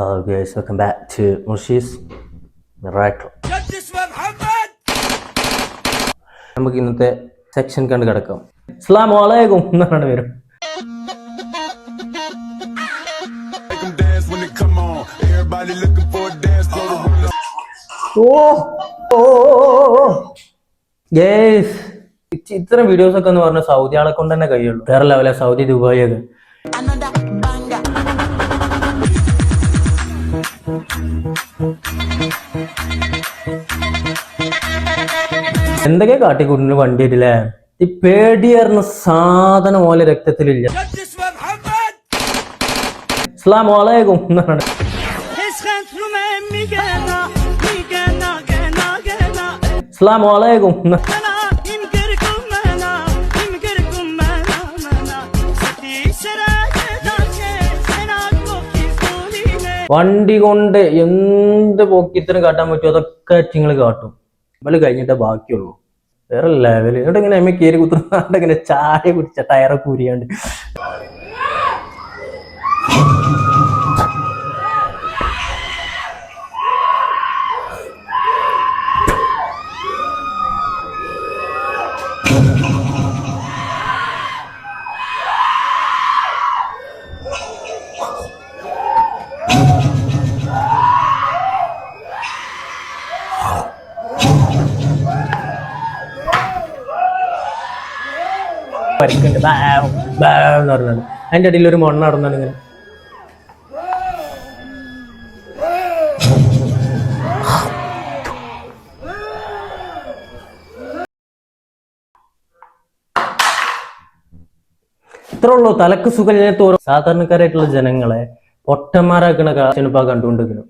Hello guys, welcome back to Mushi's Miracle. നമുക്ക് ഇന്നത്തെ section കണ്ട് കിടക്കാം അസ്ലാം വലൈക്കും എന്നാണ് Oh! Oh! Oh oh guys ഇത്തരം വീഡിയോസ് ഒക്കെ എന്ന് പറഞ്ഞാൽ സൗദി ആളെ കൊണ്ട് തന്നെ കഴിയുള്ളൂ വേറെ ലെവലെ സൗദി ദുബായി ഒക്കെ എന്തൊക്കെ കാട്ടിക്കൂട്ടിന് വണ്ടി ആയിട്ടില്ലേ ഈ പേടിയറിന് സാധനം പോലെ രക്തത്തിലില്ല. അസ്ലാം വളയക്കും അസ്ലാം വളയക്കും വണ്ടി കൊണ്ട് എന്ത് പോക്കിത്തരം കാട്ടാൻ പറ്റുമോ അതൊക്കെ നിങ്ങൾ കാട്ടും. ഇവൽ കഴിഞ്ഞിട്ടേ ബാക്കിയുള്ളൂ. വേറെ ലെവൽ ഇവിടെ ഇങ്ങനെ എമ്മ കയറി കുത്തുന്നാണ്ട് ഇങ്ങനെ ചായ കുടിച്ച ടയറൊക്കെ ഉരിയാണ്ട് പരിക്കുണ്ട്. എന്ന് പറഞ്ഞാണ് അതിന്റെ ഇടയിൽ ഒരു മണ്ണ് നടന്നാണ് ഇങ്ങനെ. ഇത്ര ഉള്ളൂ. തലക്ക് സുഖമില്ലാത്ത ഓരോ സാധാരണക്കാരായിട്ടുള്ള ജനങ്ങളെ പൊട്ടന്മാരാക്കണ കാശിനിപ്പോ കണ്ടുകൊണ്ടിരിക്കുന്നു.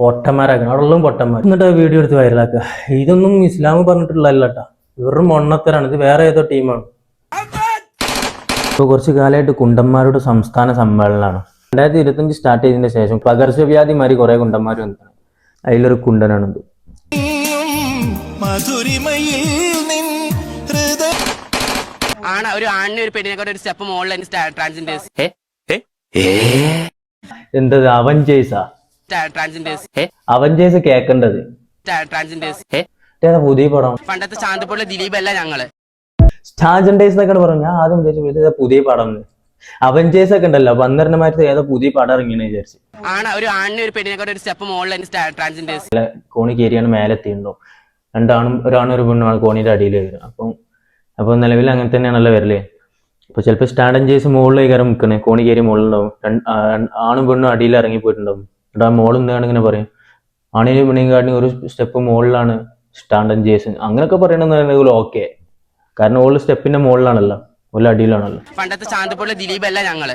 പൊട്ടന്മാരാക്കണം അവിടെ ഉള്ളതും പൊട്ടന്മാർ. എന്നിട്ട് വീഡിയോ എടുത്ത് വൈറലാക്കുക ഇതൊന്നും ഇസ്ലാം പറഞ്ഞിട്ടുള്ളതല്ല കേട്ടോ. വെറും മൊണ്ണത്തരാണ്. ഇത് വേറെ ഏതോ ടീമാണ് ഇപ്പോൾ കുറച്ച് കാലമായിട്ട് കുണ്ടന്മാരുടെ സംസ്ഥാന സമ്മേളനമാണ്. രണ്ടായിരത്തി ഇരുപത്തഞ്ച് സ്റ്റാർട്ട് ചെയ്തതിന് ശേഷം പകർച്ചവ്യാധി മാറി കുറെ കുണ്ടന്മാർ വന്നിട്ടാണ് അതിലൊരു കുണ്ടനാണിത് ആണ് ഒരു ആണിനെ ഒരു ഒരു സ്റ്റെപ്പ് മുകളിൽ എന്തത്? അവഞ്ചേഴ്സാ? ട്രാൻസിൻഡേഴ്സ് അവഞ്ചേഴ്സ് കേൾക്കേണ്ടത് ട്രാൻസിൻഡേഴ്സ് ഏതാ പുതിയ പടം? പണ്ടത്തെ ശാന്തപ്പുള്ള ദിലീപ് അല്ല ഞങ്ങൾ. സ്റ്റാജൻഡേഴ്സ് എന്നൊക്കെ പറഞ്ഞു ഞാൻ ആദ്യം വിചാരിച്ചു പുതിയ പടം അവഞ്ചേഴ്സ് ഒക്കെ ഉണ്ടല്ലോ. പന്ത്രണ്ടമാരത്തെ ഏതോ പുതിയ പടം ഇറങ്ങിയെന്ന് വിചാരിച്ചു. ആണ് ഒരു ആണിനെ ഒരു സ്റ്റെപ്പ് മുകളിൽ ട്രാൻസിൻഡേഴ്സ് കോണി കയറിയാണ് മേലെ എത്തിയിട്ടുണ്ടോ? രണ്ടാണും ഒരാണും ഒരു പെണ്ണുമാണ് കോണിയുടെ അടിയിൽ വരും അപ്പം അപ്പോൾ നിലവിൽ അങ്ങനെ തന്നെയാണല്ലോ വരൽ. അപ്പോൾ ചിലപ്പോൾ സ്റ്റാൻഡൻ മുകളിലേക്ക് കയറി നിൽക്കണേ. കോണി കയറി മുകളിലുണ്ടാവും. ആണും പെണ്ണും അടിയിൽ ഇറങ്ങി പോയിട്ടുണ്ടാവും. എന്നിട്ട് ആ മോൾ എന്താണ് ഇങ്ങനെ പറയും? ആണിനും പെണ്ണിനും കാട്ടിനും ഒരു സ്റ്റെപ്പ് മുകളിലാണ് സ്റ്റാൻഡൻ ചേസ് അങ്ങനെയൊക്കെ പറയണമെന്നുണ്ടെങ്കിൽ ഓക്കെ കാരണം ഓൾ സ്റ്റെപ്പിന്റെ മുകളിലാണല്ലോ ഓൾ അടിയിലാണല്ലോ. പണ്ടത്തെ ശാന്തപ്പുള്ള ദിലീപ് അല്ല ഞങ്ങൾ.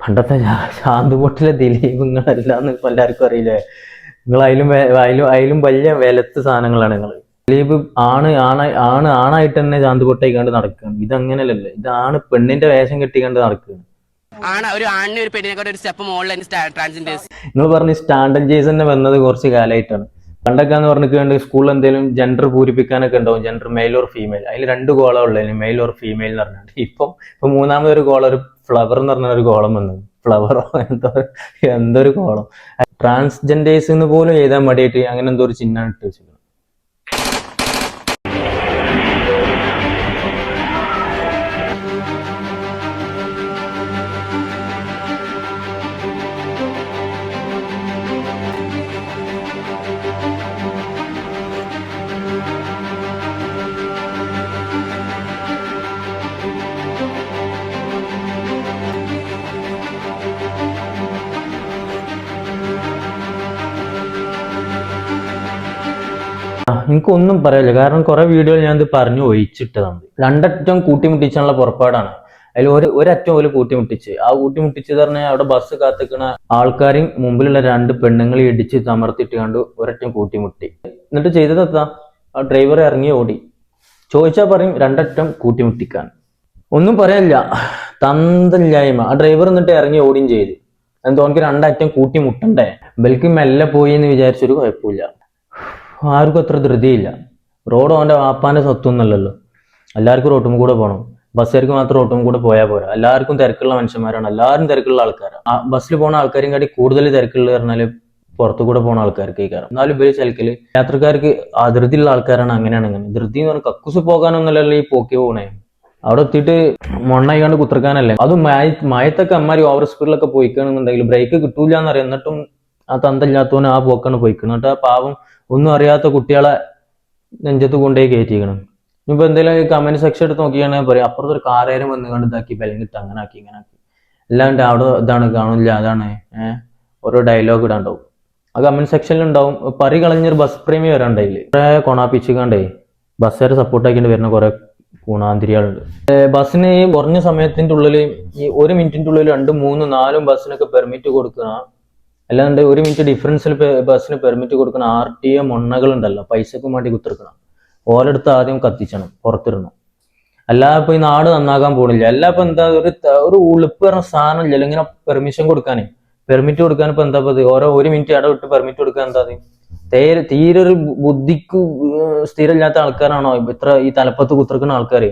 പണ്ടത്തെ ശാന്തുപൊട്ടിലെ ദിലീപ് നിങ്ങളല്ലാന്ന് ഇപ്പൊ എല്ലാവർക്കും അറിയില്ലേ? നിങ്ങൾ അതിലും അതിലും അതിലും വലിയ വിലത്ത് സാധനങ്ങളാണ് നിങ്ങൾ ദിലീപ് ആണ് ആണ് ആണ് ആണായിട്ട് തന്നെ ശാന്തുപൊട്ടായിക്കാണ്ട് നടക്കുകയാണ് ഇതങ്ങനെയല്ലല്ലോ ഇതാണ് പെണ്ണിന്റെ വേഷം കെട്ടിക്കാണ്ട് നടക്കുകയാണ് ഒരു ആണിനെ ഒരു ഒരു സ്റ്റെപ്പ് മുകളിൽ നിങ്ങൾ പറഞ്ഞ സ്റ്റാൻഡൻ ചേസ് തന്നെ വന്നത് കുറച്ച് കാലമായിട്ടാണ്. പണ്ടൊക്കെ എന്ന് പറഞ്ഞിട്ട് സ്കൂളിൽ എന്തെങ്കിലും ജെൻഡർ പൂരിപ്പിക്കാനൊക്കെ ഉണ്ടാവും. ജെൻഡർ മെയിൽ ഓർ ഫീമെയിൽ അതിൽ രണ്ട് കോളം ഉള്ളതിന് മെയിൽ ഓർ ഫീമെയിൽ എന്ന് പറഞ്ഞിട്ട്. ഇപ്പം ഇപ്പൊ മൂന്നാമതൊരു കോളം ഒരു ഫ്ലവർ എന്ന് പറഞ്ഞ ഒരു ഗോളം വന്നു ഫ്ലവറോ എന്തോ എന്തൊരു കോളം ട്രാൻസ്ജെൻഡേഴ്സ് എന്ന് പോലും എഴുതാൻ മടിയായിട്ട് അങ്ങനെ എന്തോ ഒരു ചിഹ്നം ഇട്ട് വെച്ചിരിക്കണം എനിക്കൊന്നും പറയാനില്ല കാരണം കുറെ വീഡിയോയിൽ ഞാൻ ഇത് പറഞ്ഞു ഒഴിച്ചിട്ടതാണ്. രണ്ടറ്റം കൂട്ടിമുട്ടിച്ചുള്ള പുറപ്പാടാണ്. അതിൽ ഒരു ഒരറ്റം പോലെ കൂട്ടിമുട്ടിച്ച്. ആ കൂട്ടിമുട്ടിച്ച് പറഞ്ഞാൽ അവിടെ ബസ് കാത്തിക്കണ ആൾക്കാരെയും മുമ്പിലുള്ള രണ്ട് പെണ്ണുങ്ങളെ ഇടിച്ച് തമർത്തിട്ട് കണ്ടു ഒരറ്റം കൂട്ടിമുട്ടി. എന്നിട്ട് ചെയ്തത് എത്താ ആ ഡ്രൈവർ ഇറങ്ങി ഓടി. ചോദിച്ചാൽ പറയും രണ്ടറ്റം കൂട്ടിമുട്ടിക്കാൻ. ഒന്നും പറയാനില്ല തന്തല്ലായ്മ ആ ഡ്രൈവർ എന്നിട്ട് ഇറങ്ങി ഓടിയും ചെയ്തു. എന്തോ എനിക്ക് രണ്ടറ്റം കൂട്ടിമുട്ടണ്ടേ? ബൽക്ക് മെല്ലെ പോയി എന്ന് വിചാരിച്ചൊരു കുഴപ്പമില്ല. ആർക്കും അത്ര ധൃതിയില്ല. റോഡ് അവന്റെ വാപ്പാന്റെ സ്വത്തൊന്നുമല്ലല്ലോ എല്ലാവർക്കും റോട്ടും കൂടെ പോകണം ബസ്സുകാർക്ക് മാത്രം റോട്ടും കൂടെ പോയാൽ പോരാ. എല്ലാവർക്കും തിരക്കുള്ള മനുഷ്യന്മാരാണ്. എല്ലാവരും തിരക്കുള്ള ആൾക്കാരാണ് ആ ബസ്സിൽ പോണ ആൾക്കാരും കാട്ടി കൂടുതൽ തിരക്കുള്ള പറഞ്ഞാൽ പുറത്തു കൂടെ പോണ ആൾക്കാർക്ക് ഈ കാരണം. എന്നാലും ഇവർ ചിലക്കിൽ യാത്രക്കാർക്ക് അതിർത്തിയുള്ള ആൾക്കാരാണ് അങ്ങനെയാണ് അങ്ങനെ ധൃതി എന്ന് പറഞ്ഞാൽ കക്കൂസ് പോകാനൊന്നുമല്ലല്ലോ ഈ പോക്കി പോണേ. അവിടെ എത്തിയിട്ട് മണ്ണായിക്കാണ്ട് കുത്തിറക്കാനല്ലേ അത് മയ മയത്തൊക്കെ അമ്മാരി ഓവർ സ്പീഡിലൊക്കെ പോയിക്കാണെന്നുണ്ടെങ്കിൽ ബ്രേക്ക് കിട്ടൂല എന്നറിയാം എന്നിട്ടും ആ തന്തല്ലാത്തവന് ആ പോക്കാണ് പോയിക്കണം. എന്നിട്ട് ആ പാവം ഒന്നും അറിയാത്ത കുട്ടികളെ നെഞ്ചത്ത് കൊണ്ടുപോയി കയറ്റിയിരിക്കണം ഇനിയിപ്പോ എന്തെങ്കിലും കമന്റ് സെക്ഷൻ എടുത്ത് നോക്കിയാണെങ്കിൽ പറയാം അപ്പുറത്ത് ഒരു കാറേരം വന്ന് കണ്ട് ഇതാക്കി അങ്ങനെ ആക്കി ഇങ്ങനെ ആക്കി. അല്ലാണ്ട് അവിടെ ഇതാണ് കാണില്ല അതാണ്. ഏഹ് ഓരോ ഡയലോഗ് ഇടാണ്ടാവും. ആ കമന്റ് സെക്ഷനിൽ ഉണ്ടാവും പറി കളഞ്ഞൊരു ബസ് പ്രേമി വരാണ്ടായില്ലേ കുറെ കൊണാപ്പിച്ചുകൊണ്ടേ ബസ്സുകാരെ സപ്പോർട്ട് ആക്കിയിട്ട് വരുന്ന കുറെ കൂണാന്തിരികളുണ്ട്. ബസ്സിന് ഈ കുറഞ്ഞ സമയത്തിന്റെ ഉള്ളിൽ ഈ ഒരു മിനിറ്റിന്റെ ഉള്ളിൽ രണ്ടും മൂന്നും നാലും ബസ്സിനൊക്കെ പെർമിറ്റ് കൊടുക്കുന്ന അല്ലാണ്ട് ഒരു മിനിറ്റ് ഡിഫറൻസിൽ ബസ്സിന് പെർമിറ്റ് കൊടുക്കുന്ന ആർ ടി എ മൊണ്ണകൾ ഉണ്ടല്ലോ പൈസക്കും വേണ്ടി കുത്തിർക്കണം. ഓലെടുത്ത് ആദ്യം കത്തിച്ചണം പുറത്തിടണം. അല്ലാ ഇപ്പൊ ഈ നാട് നന്നാക്കാൻ പോണില്ല. അല്ല ഇപ്പൊ എന്താ ഒരു ഒരു ഉളുപ്പ് പറഞ്ഞ സാധനം ഇല്ലല്ലോ ഇങ്ങനെ പെർമിഷൻ കൊടുക്കാനേ. പെർമിറ്റ് കൊടുക്കാൻ ഇപ്പൊ എന്താ പതി ഓരോ ഒരു മിനിറ്റ് ഇടവിട്ട് പെർമിറ്റ് കൊടുക്കാൻ എന്താ? തീരെ തീരെ ഒരു ബുദ്ധിക്ക് സ്ഥിരമില്ലാത്ത ആൾക്കാരാണോ? ഇത്ര ഈ തലപ്പത്ത് കുത്തിർക്കുന്ന ആൾക്കാര്?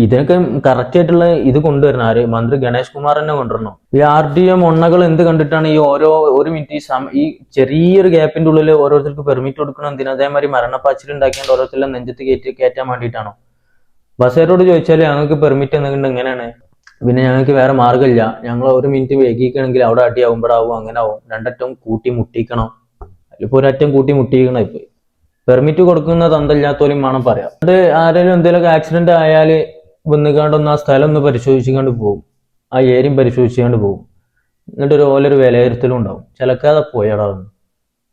ഇതിനൊക്കെ കറക്റ്റ് ആയിട്ടുള്ള ഇത് കൊണ്ടുവരണം ആര്? മന്ത്രി ഗണേഷ് കുമാർ തന്നെ കൊണ്ടുവരണം? ഈ ആർ ഡി എം ഒണ്ണകൾ എന്ത് കണ്ടിട്ടാണ് ഈ ഓരോ ഒരു മിനിറ്റ് ഈ സമ ഈ ചെറിയൊരു ഗ്യാപ്പിന്റെ ഉള്ളിൽ ഓരോരുത്തർക്ക് പെർമിറ്റ് കൊടുക്കണം എന്തിനാ അതേമാതിരി മരണപ്പാച്ചിൽ ഉണ്ടാക്കിയാണ്ട് ഓരോരുത്തരുടെ നെഞ്ചത്ത് കയറ്റി കയറ്റാൻ വേണ്ടിയിട്ടാണോ? ബസ്സുകാരോട് ചോദിച്ചാൽ ഞങ്ങൾക്ക് പെർമിറ്റ് എന്തെങ്കിലും ഇങ്ങനെയാണ് പിന്നെ ഞങ്ങൾക്ക് വേറെ മാർഗമില്ല. ഞങ്ങൾ ഒരു മിനിറ്റ് വൈകിക്കണമെങ്കിൽ അവിടെ അടിയാവുമ്പോഴാവും അങ്ങനെ ആവും. രണ്ടറ്റം കൂട്ടി മുട്ടിക്കണം. അതിലിപ്പോ ഒരറ്റം കൂട്ടി മുട്ടിക്കണം ഇപ്പൊ. പെർമിറ്റ് കൊടുക്കുന്ന തന്തല്ലാത്തോലും വേണം പറയാം. അത് ആരെങ്കിലും എന്തെങ്കിലും ആക്സിഡന്റ് ആയാൽ വന്നുകാണ്ടൊന്ന് ആ സ്ഥലം ഒന്ന് പരിശോധിച്ചുകൊണ്ട് പോകും. ആ ഏരിയും പരിശോധിച്ചുകൊണ്ട് പോകും. എന്നിട്ട് ഒരു ഓലൊരു വിലയിരുത്തലും ഉണ്ടാവും. ചിലക്കാതെ പോയടാ ഒന്ന്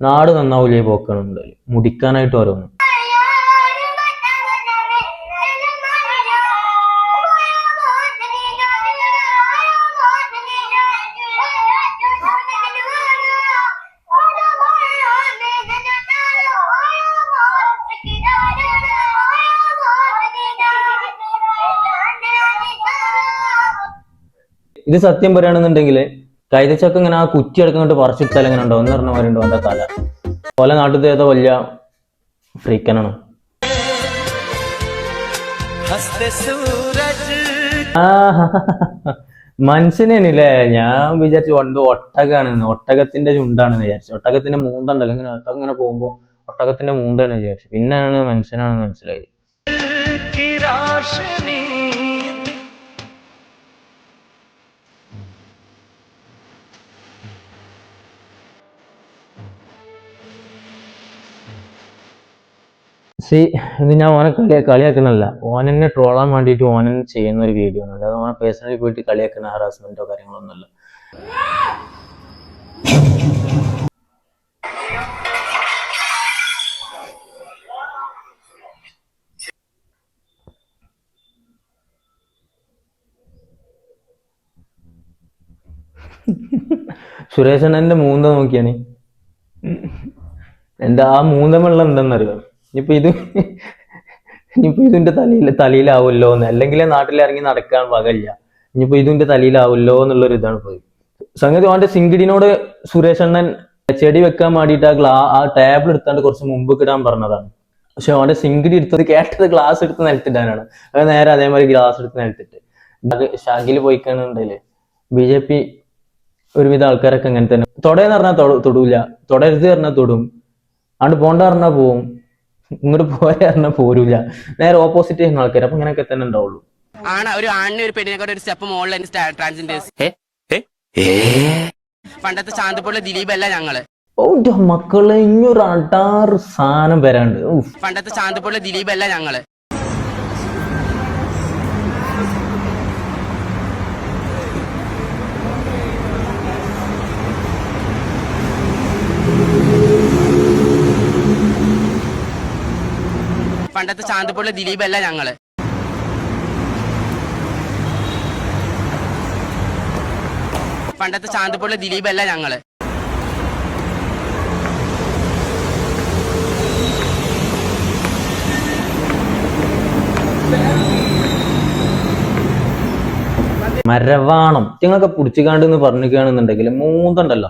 നാട് നന്നാവൂലേ പോക്കണുണ്ടല്ലോ മുടിക്കാനായിട്ട് ഓരോന്ന്. ഇത് സത്യം പറയുകയാണെന്നുണ്ടെങ്കിൽ കൈതച്ചക്ക ഇങ്ങനെ ആ കുറ്റി അടക്കങ്ങോട്ട് പറിച്ചിട്ടാൽ എങ്ങനെ ഉണ്ടോ എന്ന് പറഞ്ഞ പോലെ ഉണ്ടോ തല. പല നാട്ടിൽ ഏതോ വലിയ ഫ്രീക്കനാണ്. മനുഷ്യനല്ലേ ഞാൻ വിചാരിച്ചു കൊണ്ട് ഒട്ടകാണ് ഒട്ടകത്തിന്റെ ചുണ്ടാണ് വിചാരിച്ചു. ഒട്ടകത്തിന്റെ മൂന്തണ്ടല്ലോ ഇങ്ങനെ ഒട്ടകം ഇങ്ങനെ പോകുമ്പോ ഒട്ടകത്തിന്റെ മൂന്താണ് വിചാരിച്ചു. പിന്നെയാണ് മനുഷ്യനാണെന്ന് മനസ്സിലായി സി ഇത് ഞാൻ ഓനെ കളി കളിയാക്കണല്ല ഓനെന്നെ ട്രോളാൻ വേണ്ടിയിട്ട് ഓനെ ചെയ്യുന്ന ഒരു വീഡിയോ ഒന്നും അല്ലാതെ ഓനെ പേഴ്സണലി പോയിട്ട് കളിയാക്കുന്ന ഹറാസ്മെന്റോ കാര്യങ്ങളൊന്നുമല്ല സുരേഷ് അണ്ണന്റെ മൂന്ത നോക്കിയാണ് എന്റെ ആ മൂന്നമുള്ള എന്തെന്നറിയോ? ഇനിയിപ്പോ ഇത് ഇനിയിപ്പോ ഇതിന്റെ തലയിൽ തലയിലാവുമല്ലോ എന്ന് അല്ലെങ്കിൽ നാട്ടിലിറങ്ങി നടക്കാൻ വകയില്ല. ഇനിയിപ്പോ ഇതിന്റെ തലയിലാവുമല്ലോ എന്നുള്ളൊരു ഇതാണ് പോയി സംഗതി അവന്റെ സിങ്കിടിനോട് സുരേഷ് അണ്ണൻ ചെടി വെക്കാൻ വേണ്ടിയിട്ട് ആ ഗ്ലാ ആ ടേബിൾ എടുത്താണ്ട് കുറച്ച് മുമ്പ് കിടാൻ പറഞ്ഞതാണ്. പക്ഷെ അവന്റെ സിങ്കിടി എടുത്തത് കേട്ടത് ഗ്ലാസ് എടുത്ത് നിലത്തിടാനാണ്. അത് നേരെ അതേമാതിരി ഗ്ലാസ് എടുത്ത് നിലത്തിട്ട്. ഷാഗിൽ പോയിക്കാന്നുണ്ടെങ്കിൽ ബി ജെ പി ഒരുവിധ ആൾക്കാരൊക്കെ അങ്ങനെ തന്നെ. തൊടയെന്ന് പറഞ്ഞാൽ തൊട- തൊടൂല. തൊടരുത് പറഞ്ഞാൽ തൊടും. അണ്ട് പോണ്ട പറഞ്ഞാൽ പോവും. ഇങ്ങോട്ട് പോരാ പറഞ്ഞാൽ പോരൂല. നേരെ ഓപ്പോസിറ്റ് ചെയ്യുന്ന ആൾക്കാർ അപ്പൊ ഇങ്ങനെയൊക്കെ തന്നെ ഉണ്ടാവുള്ളൂ. ആണ് ഒരു ആണിനെ ഒരു പെണ്ണിനെക്കാട്ട് ഒരു സ്റ്റെപ്പ് മുകളിൽ ട്രാൻസ്ജെൻഡേഴ്സ് പണ്ടത്തെ ശാന്തപ്പുള്ള ദിലീപ് അല്ല ഞങ്ങൾ മക്കളെ ഇങ്ങൊരു അടാറ് സാധനം വരാണ്ട്. ഉഫ്. പണ്ടത്തെ ശാന്തപ്പുള്ള ദിലീപ് അല്ല ഞങ്ങൾ. പണ്ടത്തെ ചാന്തപ്പുള്ള ദിലീപ് അല്ല ഞങ്ങൾ. പണ്ടത്തെ ചാന്തപ്പുള്ള ദിലീപ് അല്ല ഞങ്ങൾ. മരവാണം. ഇങ്ങളൊക്കെ പിടിച്ചുകാണ്ട് എന്ന് പറഞ്ഞിരിക്കുകയാണെന്നുണ്ടെങ്കിൽ മൂന്നുണ്ടല്ലോ.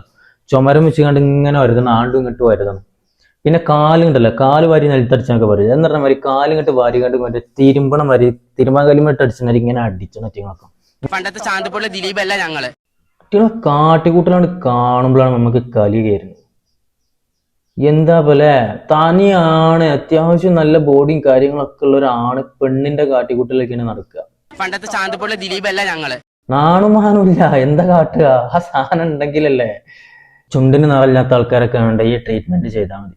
ചുമരം വെച്ചുകാണ്ട് ഇങ്ങനെ വരുതണം ആണ്ടും ഇങ്ങോട്ട് വരുതണം പിന്നെ കാലുണ്ടല്ലോ കാൽ വാരി നിലത്തടിച്ചൊക്കെ പറയും. എന്ന് പറഞ്ഞ മാതിരി കണ്ട് വാരി കണ്ട് മറ്റേ തിരുമ്പണം വരി തിരുമാകലിമിട്ട് അടിച്ചാൽ ഇങ്ങനെ അടിച്ചണം ഇങ്ങളൊക്കെ പണ്ടത്തെ ശാന്തപ്പുള്ള ദിലീപ് അല്ല ഞങ്ങൾ. കുട്ടികളെ കാട്ടിക്കൂട്ടലാണ് കാണുമ്പോഴാണ് നമുക്ക് കലി കയറുന്നത്. എന്താ പോലെ? തനിയാണ് അത്യാവശ്യം നല്ല ബോഡിയും കാര്യങ്ങളൊക്കെ ഉള്ള ഒരാണ് പെണ്ണിന്റെ കാട്ടിക്കൂട്ടലൊക്കെയാണ് നടക്കുക. പണ്ടത്തെ ശാന്തപ്പുള്ള ദിലീപ് അല്ല ഞങ്ങൾ നാണുമാനുമില്ല എന്താ കാട്ടുക? ആ സാധനം ഉണ്ടെങ്കിലല്ലേ? ചുണ്ടിന് നിറയില്ലാത്ത ആൾക്കാരൊക്കെ വേണ്ട ഈ ട്രീറ്റ്മെന്റ് ചെയ്താൽ മതി.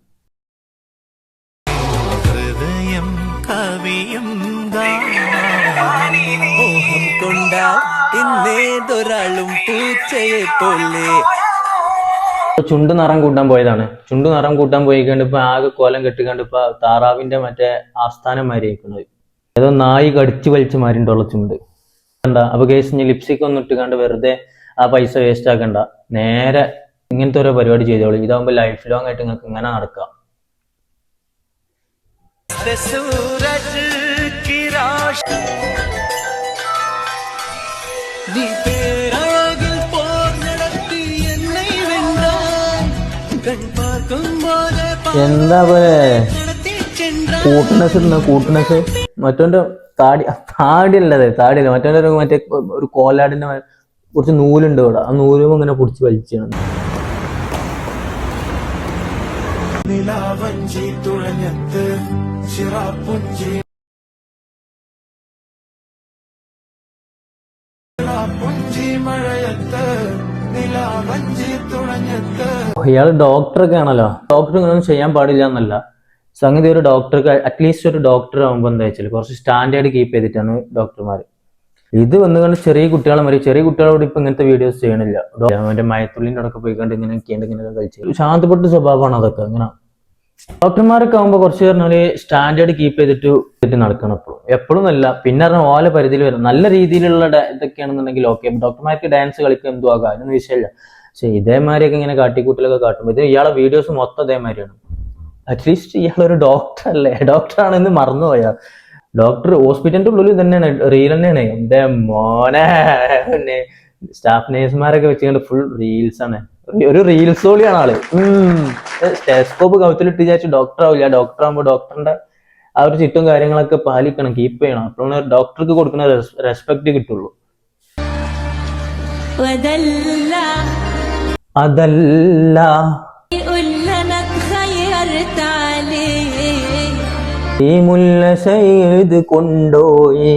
കൊണ്ട ഇന്നേതൊരാളും പൂച്ചയെ പോലെ. ചുണ്ട് നിറം കൂട്ടാൻ പോയതാണ്. ചുണ്ട് നിറം കൂട്ടാൻ പോയി കണ്ടിപ്പോ ആകെ കോലം കെട്ടിക്കണ്ട് ഇപ്പൊ താറാവിന്റെ മറ്റേ ആസ്ഥാനം മാരിയിരിക്കുന്നത് ഏതോ നായി കടിച്ചു വലിച്ചു മാരിണ്ടുള്ള ചുണ്ട്. എന്താ അപ്പൊ കേസ് ഇനി ലിപ്സ്റ്റിക് ഒന്നും ഇട്ടുകാണ്ട് വെറുതെ ആ പൈസ വേസ്റ്റ് ആക്കണ്ട. നേരെ ഇങ്ങനത്തെ ഓരോ പരിപാടി ചെയ്തോളൂ. ഇതാവുമ്പോ ലൈഫ് ലോങ് ആയിട്ട് നിങ്ങൾക്ക് ഇങ്ങനെ നടക്കാം. സൂരജ് நீ பேராகில் போர் நடத்தி என்னை வென்றாய் கண் എന്താ പോലെ? കൂട്ടനസ് ഉണ്ടോ കൂട്ടനസ്. മറ്റോന്റെ താടി താടി അല്ലത് താടിയല്ല. മറ്റോന്റെ ഒരു മറ്റേ ഒരു കോലാടിന്റെ കുറച്ച് നൂലുണ്ട് ഇവിടെ. ആ നൂലും ഇങ്ങനെ പൊടിച്ച് വലിച്ചാണ്. നിലാവഞ്ചി തുഴഞ്ഞത്ത് ചിറാപ്പുഞ്ചി മഴയത്ത് ഇയാൾ ഡോക്ടറൊക്കെ ആണല്ലോ. ഡോക്ടർ ഇങ്ങനൊന്നും ചെയ്യാൻ പാടില്ല എന്നല്ല. സംഗതി ഒരു ഡോക്ടർക്ക് അറ്റ്ലീസ്റ്റ് ഒരു ഡോക്ടർ ആകുമ്പോൾ എന്താ വെച്ചാൽ കുറച്ച് സ്റ്റാൻഡേർഡ് കീപ്പ് ചെയ്തിട്ടാണ് ഡോക്ടർമാർ ഇത് വന്നുകൊണ്ട് ചെറിയ കുട്ടികളെ മതി. ചെറിയ കുട്ടികളോട് ഇപ്പൊ ഇങ്ങനത്തെ വീഡിയോസ് ചെയ്യണില്ല. അവന്റെ മയത്തുള്ളിന്റെ അടക്കം പോയിക്കൊണ്ട് ഇങ്ങനെ ഇങ്ങനെ കഴിച്ചു ശാന്തപ്പെട്ട സ്വഭാവമാണ് അതൊക്കെ. ഇങ്ങനെ ഡോക്ടർമാരൊക്കെ ആകുമ്പോൾ കുറച്ച് പറഞ്ഞാൽ സ്റ്റാൻഡേർഡ് കീപ്പ് ചെയ്തിട്ട് നടക്കണം എപ്പോഴും. എപ്പോഴും അല്ല. പിന്നെ പറഞ്ഞാൽ ഓല പരിധിയിൽ വരും. നല്ല രീതിയിലുള്ള ഇതൊക്കെയാണെന്നുണ്ടെങ്കിൽ ഓക്കെ ഡോക്ടർമാർക്ക് ഡാൻസ് കളിക്കുക എന്തോ ആകാം. അതിനൊന്നും വിഷയമില്ല. പക്ഷെ ഇതേമാതിരിയൊക്കെ ഇങ്ങനെ കാട്ടിക്കൂട്ടലൊക്കെ കാട്ടുമ്പോൾ ഇത് ഇയാളെ വീഡിയോസ് മൊത്തം ഇതേമാതിരിയാണ് അറ്റ്ലീസ്റ്റ് ഇയാളൊരു ഡോക്ടർ അല്ലേ? ഡോക്ടർ ആണെന്ന് മറന്നുപോയാ ഡോക്ടർ ഹോസ്പിറ്റലിന്റെ ഉള്ളിൽ തന്നെയാണ്. റീൽ തന്നെയാണ്. എന്റെ മോനെ. സ്റ്റാഫ് നേഴ്സുമാരൊക്കെ വെച്ചുകൊണ്ട് ഫുൾ റീൽസ് ആണ്. ഒരു റീൽസ് പോലെയാണ് ആൾ. ടെലിസ്കോപ്പ് കൗത്തിലിട്ട് വിചാരിച്ചു ഡോക്ടർ ആവില്ല. ഡോക്ടർ ആകുമ്പോൾ ഡോക്ടറിന്റെ ആ ഒരു ചുറ്റും കാര്യങ്ങളൊക്കെ പാലിക്കണം കീപ്പ് ചെയ്യണം. അപ്പോഴാണ് ഡോക്ടർക്ക് കൊടുക്കുന്ന റെസ്പെക്ട് കിട്ടുള്ളൂ. അതല്ല. ഈ മുല്ല ചെയ്ത് കൊണ്ടോയി.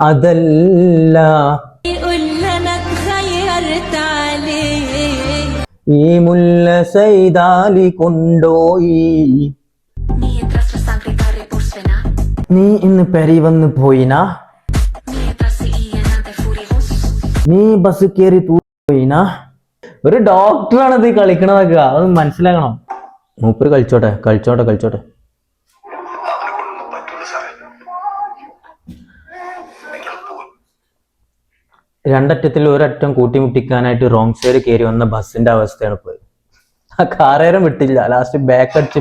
അതല്ല. ഈ മുല്ല സൈതാലി കൊണ്ടോയി. നീ ഇന്ന് പെരി വന്ന് പോയിനാ? നീ ബസ് കയറി പോയിനാ? ഒരു ഡോക്ടറാണ് ഇത് കളിക്കണതൊക്കെ. അത് മനസ്സിലാക്കണം. മൂപ്പര് കളിച്ചോട്ടെ കളിച്ചോട്ടെ കളിച്ചോട്ടെ. രണ്ടറ്റത്തിൽ ഒരറ്റം കൂട്ടിമുട്ടിക്കാനായിട്ട് റോങ് സൈഡ് കയറി വന്ന ബസ്സിന്റെ അവസ്ഥയാണ് പോയത്. ആ കാറേരം വിട്ടില്ല. ലാസ്റ്റ് ബാക്ക് അടിച്ച്.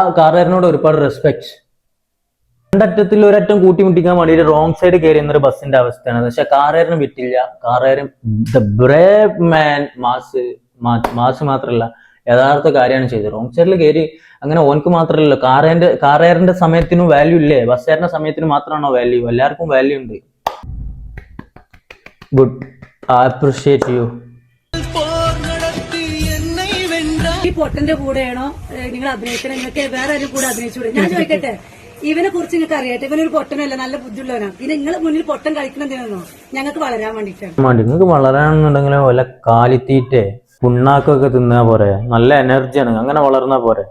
ആ കാറേരനോട് ഒരുപാട് റെസ്പെക്ട് രണ്ടറ്റത്തിൽ ഒരറ്റം കൂട്ടിമുട്ടിക്കാൻ വേണ്ടിയിട്ട് റോങ് സൈഡ് കയറി എന്നൊരു ബസ്സിന്റെ അവസ്ഥയാണ്. പക്ഷെ കാറുകാരന് വിറ്റില്ല കാറേറും the brave man mass mass മാത്രമല്ല യഥാർത്ഥ കാര്യമാണ് ചെയ്തത്. റോങ് സൈഡിൽ കയറി അങ്ങനെ ഓനക്ക് മാത്രമല്ലല്ലോ കാറേന്റെ കാറേറിന്റെ സമയത്തിനും വാല്യൂ ഇല്ലേ? ബസ്സുകാരന്റെ സമയത്തിന് മാത്രമാണോ വാല്യൂ എല്ലാവർക്കും വാല്യൂ ഉണ്ട്. ഗുഡ് ഐ അപ്രിഷിയേറ്റ് യു ഈ പൊട്ടന്റെ കൂടെയാണോ? നിങ്ങൾ അഭിനയിക്കണം നിങ്ങൾക്ക് വേറെ ആരും കൂടെ അഭിനയിച്ചു ഞാൻ ചോദിക്കട്ടെ. ഇവനെ കുറിച്ച് നിങ്ങൾക്ക് അറിയാട്ടെ ഇവനൊരു പൊട്ടനല്ല നല്ല ബുദ്ധിയുള്ളവനാണ്. പിന്നെ നിങ്ങൾ മുന്നിൽ പൊട്ടൻ കളിക്കണെന്തിനാണോ ഞങ്ങൾക്ക് വളരാൻ വേണ്ടിട്ടാണ് വേണ്ടി. നിങ്ങൾക്ക് വളരാണെന്നുണ്ടെങ്കിൽ വല്ല കാലിത്തീറ്റേ പുണ്ണാക്കൊക്കെ തിന്നാ പോരെ. നല്ല എനർജിയാണ് അങ്ങനെ വളർന്നാ പോരെ.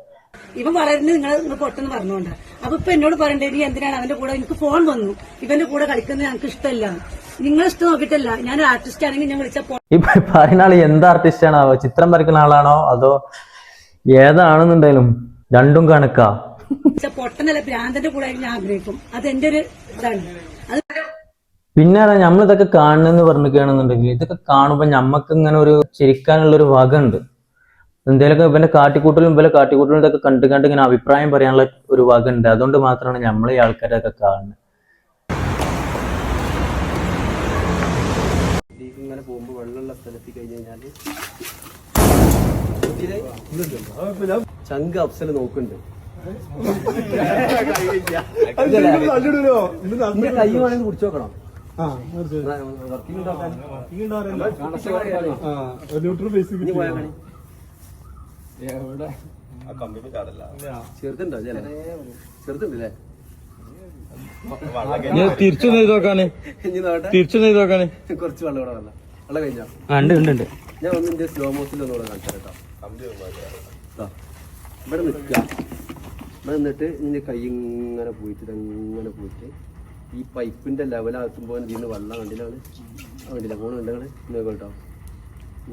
ഇവൻ വളരുന്നത് നിങ്ങൾ നിങ്ങൾ പൊട്ടെന്ന് പറഞ്ഞോണ്ട അപ്പൊ ഇപ്പൊ എന്നോട് പറയണ്ടേ നീ എന്തിനാണ് അവന്റെ കൂടെ? എനിക്ക് ഫോൺ വന്നു. ഇവന്റെ കൂടെ കളിക്കുന്നത് ഞങ്ങൾക്ക് ഇഷ്ടമല്ല. നിങ്ങൾ ഇഷ്ടം നോക്കിയിട്ടല്ല. ഞാൻ ആർട്ടിസ്റ്റ് ആണെങ്കിൽ ഞാൻ വിളിച്ച ഇപ്പൊ പറയുന്ന ആൾ എന്ത് ആർട്ടിസ്റ്റ് ആണോ? ചിത്രം വരയ്ക്കുന്ന ആളാണോ? അതോ ഏതാണെന്നുണ്ടെങ്കിലും രണ്ടും കണക്കാ. പൊട്ടനല്ല ഭ്രാന്തന്റെ കൂടെ ഞാൻ ആഗ്രഹിക്കും. അത് എന്റെ ഒരു ഇതാണ്. അത് പിന്നെ നമ്മൾ ഇതൊക്കെ കാണുന്നെന്ന് പറഞ്ഞിരിക്കുകയാണെന്നുണ്ടെങ്കിൽ ഇതൊക്കെ കാണുമ്പോൾ ഞമ്മക്ക് ഇങ്ങനെ ഒരു ചിരിക്കാനുള്ള ഒരു വക ഉണ്ട് എന്തേലൊക്കെ ഇവന്റെ കാട്ടിക്കൂട്ടലും ഇവലെ കാട്ടിക്കൂട്ടലും ഇതൊക്കെ കണ്ട് കണ്ട് ഇങ്ങനെ അഭിപ്രായം പറയാനുള്ള ഒരു വക ഉണ്ട് അതുകൊണ്ട് മാത്രമാണ് നമ്മൾ ഈ ആൾക്കാരൊക്കെ കാണുന്നത് പോകുമ്പോൾ വെള്ളമുള്ള സ്ഥലത്ത് കഴിഞ്ഞ് കഴിഞ്ഞാൽ ചങ്ക് അഫ്സൽ നോക്കുന്നുണ്ട്. കൈ വേണമെങ്കിൽ കുടിച്ചു നോക്കണം. ചെറുതുണ്ടോ ചെറുതുണ്ടല്ലേ തിരിച്ചു നെയ്ത് നോട്ടെ തിരിച്ചു നെയ്ത് നോക്കാണ് കുറച്ച് വെള്ളം ഇവിടെ വന്ന വെള്ളം കഴിഞ്ഞോ? ഉണ്ട് ഉണ്ട് ഉണ്ട്. ഞാൻ ഒന്നിന്റെ സ്ലോ മോഷനിൽ ഒന്നുകൂടെ കാണിച്ചു കേട്ടോ. ഇവിടെ നിൽക്കുക ഇവിടെ എന്നിട്ട് ഇതിന്റെ കൈ ഇങ്ങനെ പോയിട്ട് ഇങ്ങനെ പോയിട്ട് ഈ പൈപ്പിന്റെ ലെവലാക്കുമ്പോൾ ഇതിന് വെള്ളം കണ്ടില്ലാണ് കണ്ടില്ല? ഫോൺ കണ്ടാണ് ഇങ്ങനെ കേട്ടോ.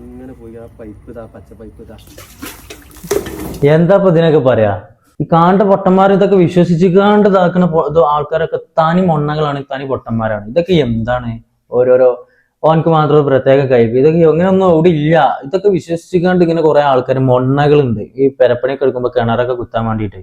ഇങ്ങനെ പോയി ആ പൈപ്പ് ഇതാ പച്ച പൈപ്പ് ഇതാ. എന്താ ഇപ്പൊ ഇതിനൊക്കെ പറയാ? ഈ കാണ്ട പൊട്ടന്മാർ ഇതൊക്കെ വിശ്വസിച്ച് കാണ്ട് ഇതാക്കുന്ന ആൾക്കാരൊക്കെ തനി മൊണ്ണകളാണ് തനി പൊട്ടന്മാരാണ്. ഇതൊക്കെ എന്താണ് ഓരോരോ ഓനക്ക് മാത്രം പ്രത്യേക കഴിവ് ഇതൊക്കെ അങ്ങനെയൊന്നും അവിടെ ഇല്ല. ഇതൊക്കെ വിശ്വസിച്ചുകൊണ്ട് ഇങ്ങനെ കുറെ ആൾക്കാർ മൊണ്ണകളുണ്ട്. ഈ പെരപ്പണിയൊക്കെ എടുക്കുമ്പോ കിണറൊക്കെ കുത്താൻ വേണ്ടിയിട്ട്.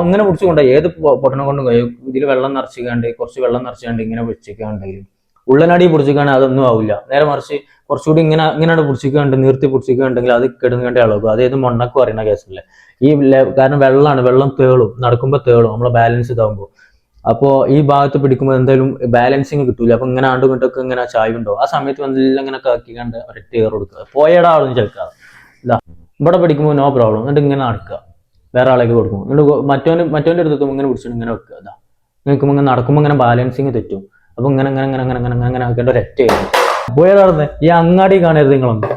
അങ്ങനെ പിടിച്ചുകൊണ്ട് ഏത് പൊട്ടണം കൊണ്ടും കഴിയും ഇതിൽ വെള്ളം നിറച്ചിക്കാണ്ട് കുറച്ച് വെള്ളം നിറച്ചുകൊണ്ട് ഇങ്ങനെ പിടിച്ചിക്കാണ്ടെങ്കിലും. ഉള്ളനടി പിടിച്ചിക്കാണ്ട് അതൊന്നും ആവില്ല നേരെ മറിച്ച് കുറച്ചുകൂടി ഇങ്ങനെ ഇങ്ങനെ പിടിച്ചിക്കാണ്ട് നിർത്തി പിടിച്ചിക്കാണ്ടെങ്കിൽ അത് കെടുങ്ങേണ്ട അളവ് അതായത് മണ്ണക്ക് പറയുന്ന കേസല്ലേ. ഈ കാരണം വെള്ളമാണ് വെള്ളം തേളും നടക്കുമ്പോൾ തേളും നമ്മളെ ബാലൻസ് ഇതാകുമ്പോൾ അപ്പോൾ ഈ ഭാഗത്ത് പിടിക്കുമ്പോൾ എന്തായാലും ബാലൻസിങ് കിട്ടൂല. അപ്പൊ ഇങ്ങനെ ആണ്ടും ഇങ്ങോട്ടൊക്കെ ഇങ്ങനെ ചായുണ്ടോ ആ സമയത്ത് എന്തെല്ലാം ഇങ്ങനെ കാക്കിക്കാണ്ട് ഒരൊറ്റ കയറി കൊടുക്കുക. പോയടാ ആളൊന്നും ചെലുക്കാതെ. ഇതാ ഇവിടെ പിടിക്കുമ്പോൾ നോ പ്രോബ്ലം എന്നിട്ട് ഇങ്ങനെ നടക്കുക. വേറെ ആളേക്ക് കൊടുക്കും. എന്നിട്ട് മറ്റോന് മറ്റോന്റെ അടുത്ത് ഇങ്ങനെ പിടിച്ചിട്ട് ഇങ്ങനെ വെക്കുക. അതാ നിൽക്കുമ്പോൾ ഇങ്ങനെ നടക്കുമ്പോൾ ഇങ്ങനെ ബാലൻസിങ് തെറ്റും. അപ്പൊ ഇങ്ങനെ ഇങ്ങനെ ഇങ്ങനെ ഇങ്ങനെ ഇങ്ങനെ ഇങ്ങനെ ആക്കേണ്ട ഒരൊറ്റ പോയതാർന്ന് ഈ അങ്ങാടി കാണരുത് നിങ്ങളൊന്നും.